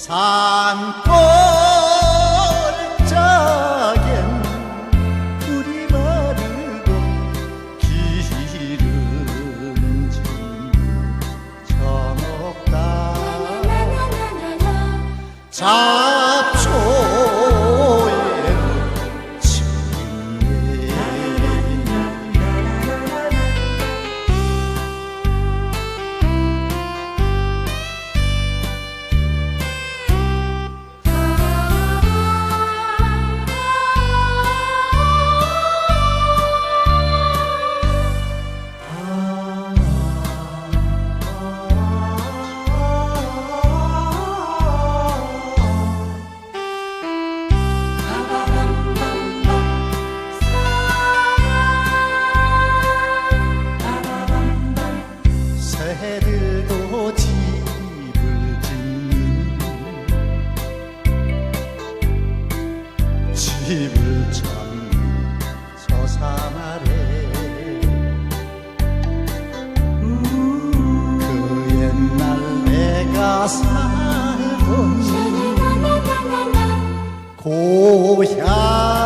산골짜겐 뿌리 마르고 기름 진 저목다. 집을 찾는 서산 아래 그 옛날 내가 살던 고향.